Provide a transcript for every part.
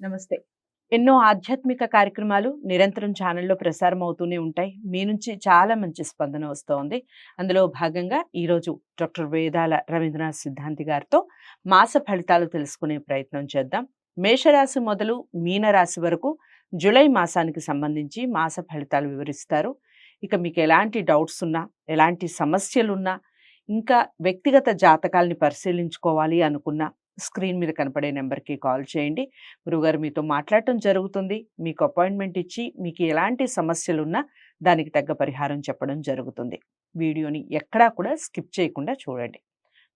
నమస్తే. ఎన్నో ఆధ్యాత్మిక కార్యక్రమాలు నిరంతరం ఛానల్లో ప్రసారం అవుతూనే ఉంటాయి. మీ నుంచి చాలా మంచి స్పందన వస్తోంది. అందులో భాగంగా ఈరోజు డాక్టర్ వేదాల రవీంద్రనాథ్ సిద్ధాంతి గారితో మాస ఫలితాలు తెలుసుకునే ప్రయత్నం చేద్దాం. మేషరాశి మొదలు మీనరాశి వరకు జూలై మాసానికి సంబంధించి మాస ఫలితాలు వివరిస్తారు. ఇక మీకు ఎలాంటి డౌట్స్ ఉన్నా ఎలాంటి సమస్యలున్నా ఇంకా వ్యక్తిగత జాతకాలని పరిశీలించుకోవాలి అనుకున్నా స్క్రీన్ మీద కనపడే నెంబర్కి కాల్ చేయండి. గురుగారు మీతో మాట్లాడటం జరుగుతుంది. మీకు అపాయింట్మెంట్ ఇచ్చి మీకు ఎలాంటి సమస్యలు ఉన్నా దానికి తగ్గ పరిహారం చెప్పడం జరుగుతుంది. వీడియోని ఎక్కడా కూడా స్కిప్ చేయకుండా చూడండి.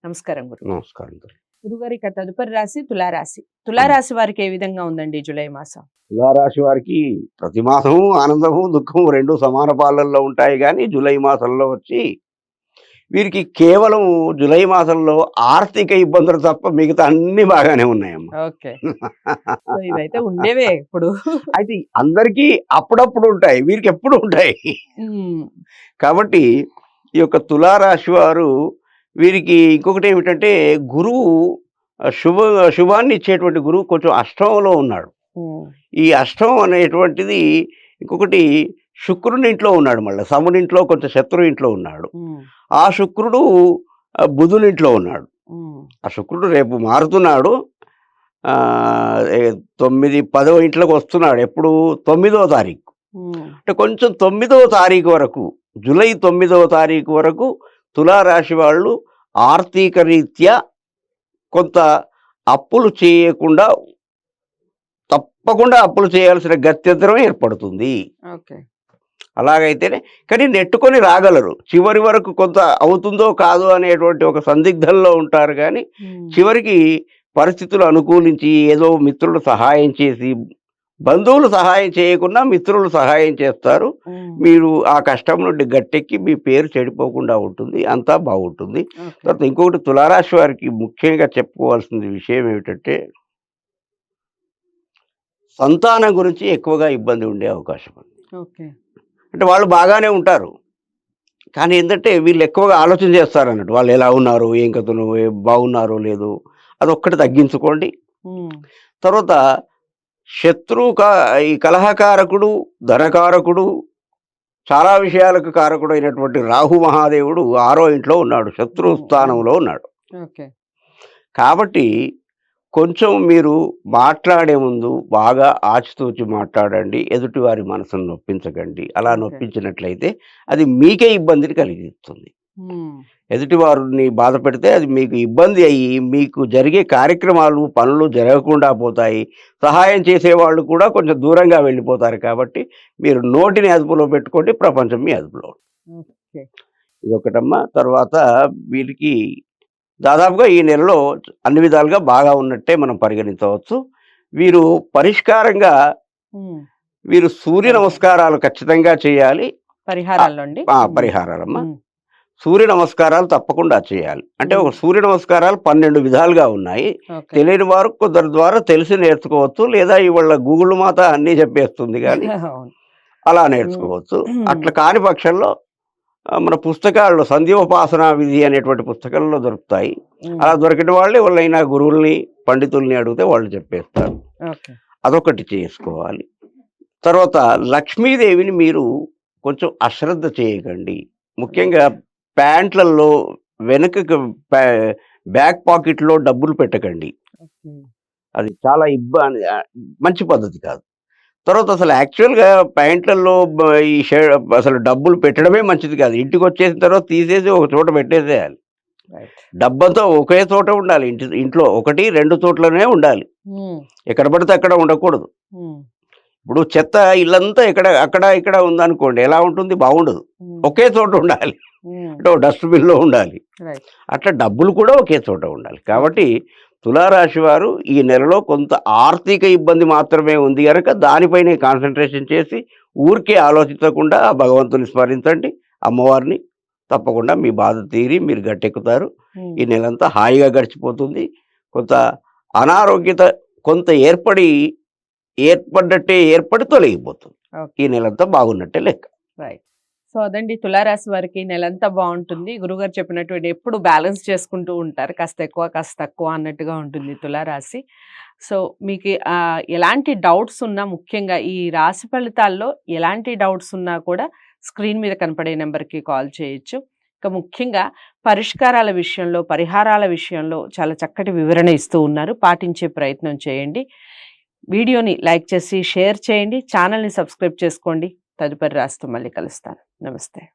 నమస్కారం గురు. నమస్కారం. గురుగారు ఇక తదుపరి రాశి తులారాశి. తులారాశి వారికి ఏ విధంగా ఉందండి జూలై మాసం? తులారాశి వారికి ప్రతి మాసము ఆనందము దుఃఖము రెండు సమాన పాలల్లో ఉంటాయి కానీ జూలై మాసంలో వచ్చి వీరికి కేవలం జూలై మాసంలో ఆర్థిక ఇబ్బందులు తప్ప మిగతా అన్ని బాగానే ఉన్నాయమ్మా. ఇవైతే ఉండేవే ఇప్పుడు అయితే అందరికీ అప్పుడప్పుడు ఉంటాయి వీరికి ఎప్పుడు ఉంటాయి. కాబట్టి ఈ యొక్క తులారాశి వారు వీరికి ఇంకొకటి ఏమిటంటే గురువు శుభ శుభాన్ని ఇచ్చేటువంటి గురువు కొంచెం అష్టమంలో ఉన్నాడు. ఈ అష్టమం అనేటువంటిది ఇంకొకటి శుక్రుని ఇంట్లో ఉన్నాడు మళ్ళీ సముని ఇంట్లో కొంచెం శత్రు ఇంట్లో ఉన్నాడు. ఆ శుక్రుడు ఆ, బుధుని ఇంట్లో ఉన్నాడు ఆ శుక్రుడు రేపు మారుతున్నాడు. తొమ్మిది పదో ఇంట్లోకి వస్తున్నాడు. ఎప్పుడు? తొమ్మిదో తారీఖు. అంటే కొంచెం తొమ్మిదవ తారీఖు వరకు జూలై తొమ్మిదవ తారీఖు వరకు తులారాశి వాళ్ళు ఆర్థిక రీత్యా కొంత అప్పులు చేయకుండా తప్పకుండా అప్పులు చేయాల్సిన గత్యంతరం ఏర్పడుతుంది. అలాగైతేనే కానీ నెట్టుకొని రాగలరు. చివరి వరకు కొంత అవుతుందో కాదో అనేటువంటి ఒక సందిగ్ధంలో ఉంటారు కానీ చివరికి పరిస్థితులు అనుకూలించి ఏదో మిత్రులు సహాయం చేసి బంధువులు సహాయం చేయకుండా మిత్రులు సహాయం చేస్తారు. మీరు ఆ కష్టం నుండి గట్టెక్కి మీ పేరు చెడిపోకుండా ఉంటుంది అంతా బాగుంటుంది. తర్వాత ఇంకొకటి తులారాశి వారికి ముఖ్యంగా చెప్పుకోవాల్సిన విషయం ఏమిటంటే సంతానం గురించి ఎక్కువగా ఇబ్బంది ఉండే అవకాశం ఉంది. ఓకే. అంటే వాళ్ళు బాగానే ఉంటారు. కానీ ఏంటంటే వీళ్ళు ఎక్కువగా ఆలోచన చేస్తారు అన్నట్టు వాళ్ళు ఎలా ఉన్నారు ఏం కథను ఏ- బాగున్నారో లేదు అదొక్కటి తగ్గించుకోండి. ఉమ్, తర్వాత శత్రు కా ఈ కలహకారకుడు ధనకారకుడు చాలా విషయాలకు కారకుడు అయినటువంటి రాహు మహాదేవుడు ఆరో ఇంట్లో ఉన్నాడు. శత్రు స్థానంలో ఉన్నాడు. కాబట్టి కొంచెం మీరు మాట్లాడే ముందు బాగా ఆచితూచి మాట్లాడండి ఎదుటివారి మనసును నొప్పించకండి. అలా. నొప్పించినట్లయితే అది మీకే ఇబ్బందిని కలిగిస్తుంది. ఎదుటివారిని బాధ పెడితే అది మీకు ఇబ్బంది అయ్యి మీకు జరిగే కార్యక్రమాలు పనులు జరగకుండా పోతాయి. సహాయం చేసేవాళ్ళు కూడా కొంచెం దూరంగా వెళ్ళిపోతారు కాబట్టి మీరు నోటిని అదుపులో పెట్టుకోండి ప్రపంచం మీ అదుపులో ఇది ఒకటమ్మా తర్వాత వీరికి దాదాపుగా ఈ నెలలో అన్ని విధాలుగా బాగా ఉన్నట్టే మనం పరిగణించవచ్చు. వీరు పరిష్కారంగా వీరు సూర్య నమస్కారాలు ఖచ్చితంగా చేయాలి. పరిహారాలమ్మా. సూర్య నమస్కారాలు తప్పకుండా చేయాలి. అంటే ఒక సూర్య నమస్కారాలు పన్నెండు విధాలుగా ఉన్నాయి. తెలియని వారు కొందరి ద్వారా తెలిసి నేర్చుకోవచ్చు. లేదా ఇవాళ గూగుల్ మాత అన్నీ చెప్పేస్తుంది కానీ. అలా నేర్చుకోవచ్చు. అట్లా కాని పక్షంలో మన పుస్తకాల్లో సంధ్యోపాసన విధి అనేటువంటి పుస్తకాల్లో దొరుకుతాయి. అలా దొరికిన వాళ్ళే వాళ్ళైనా గురువుల్ని పండితుల్ని అడిగితే వాళ్ళు చెప్పేస్తారు. అదొకటి చేసుకోవాలి. తర్వాత లక్ష్మీదేవిని మీరు కొంచెం అశ్రద్ధ చేయకండి. ముఖ్యంగా ప్యాంట్లలో వెనుకకు ప్యా- బ్యాక్ పాకెట్లో డబ్బులు పెట్టకండి. అది చాలా ఇబ్బంది మంచి పద్ధతి కాదు. తర్వాత అసలు యాక్చువల్గా ప్యాంట్లలో ఈ షే అసలు డబ్బులు పెట్టడమే మంచిది కాదు. ఇంటికి వచ్చేసిన తర్వాత తీసేసి ఒక చోట పెట్టేసేయాలి. డబ్బంతా ఒకే చోట ఉండాలి. ఇంటి ఇంట్లో ఒకటి రెండు చోట్లనే ఉండాలి. ఎక్కడ పడితే అక్కడ ఉండకూడదు. ఇప్పుడు చెత్త ఇల్లంతా ఇక్కడ అక్కడ ఇక్కడ ఉందనుకోండి ఎలా ఉంటుంది? బాగుండదు. ఒకే చోట ఉండాలి. అంటే డస్ట్బిన్లో ఉండాలి. అట్లా డబ్బులు కూడా ఒకే చోట ఉండాలి. కాబట్టి తులారాశి వారు ఈ నెలలో కొంత ఆర్థిక ఇబ్బంది మాత్రమే ఉంది కనుక దానిపైనే కాన్సన్ట్రేషన్ చేసి ఊరికే ఆలోచించకుండా ఆ భగవంతుని స్మరించండి. అమ్మవారిని తప్పకుండా మీ బాధ తీరి మీరు గట్టెక్కుతారు. ఈ నెలంతా హాయిగా గడిచిపోతుంది. కొంత అనారోగ్యత కొంత ఏర్పడి ఏర్పడ్డట్టే ఏర్పడి తొలగిపోతుంది. ఈ నెలంతా బాగున్నట్టే లెక్క. రైట్ సో అదండి తులారాశి వారికి నెలంతా బాగుంటుంది. గురుగారు చెప్పినటువంటి ఎప్పుడు బ్యాలెన్స్ చేసుకుంటూ ఉంటారు. కాస్త ఎక్కువ కాస్త తక్కువ అన్నట్టుగా ఉంటుంది తులారాశి. సో మీకు ఎలాంటి డౌట్స్ ఉన్నా ముఖ్యంగా ఈ రాశి ఫలితాల్లో ఎలాంటి డౌట్స్ ఉన్నా కూడా స్క్రీన్ మీద కనపడే నెంబర్కి కాల్ చేయొచ్చు. ఇక ముఖ్యంగా పరిష్కారాల విషయంలో పరిహారాల విషయంలో చాలా చక్కటి వివరణ ఇస్తూ ఉన్నారు. పాటించే ప్రయత్నం చేయండి. వీడియోని లైక్ చేసి షేర్ చేయండి. ఛానల్ని సబ్స్క్రైబ్ చేసుకోండి. తదుపరి రాస్తూ మళ్ళీ కలుస్తాను. నమస్తే.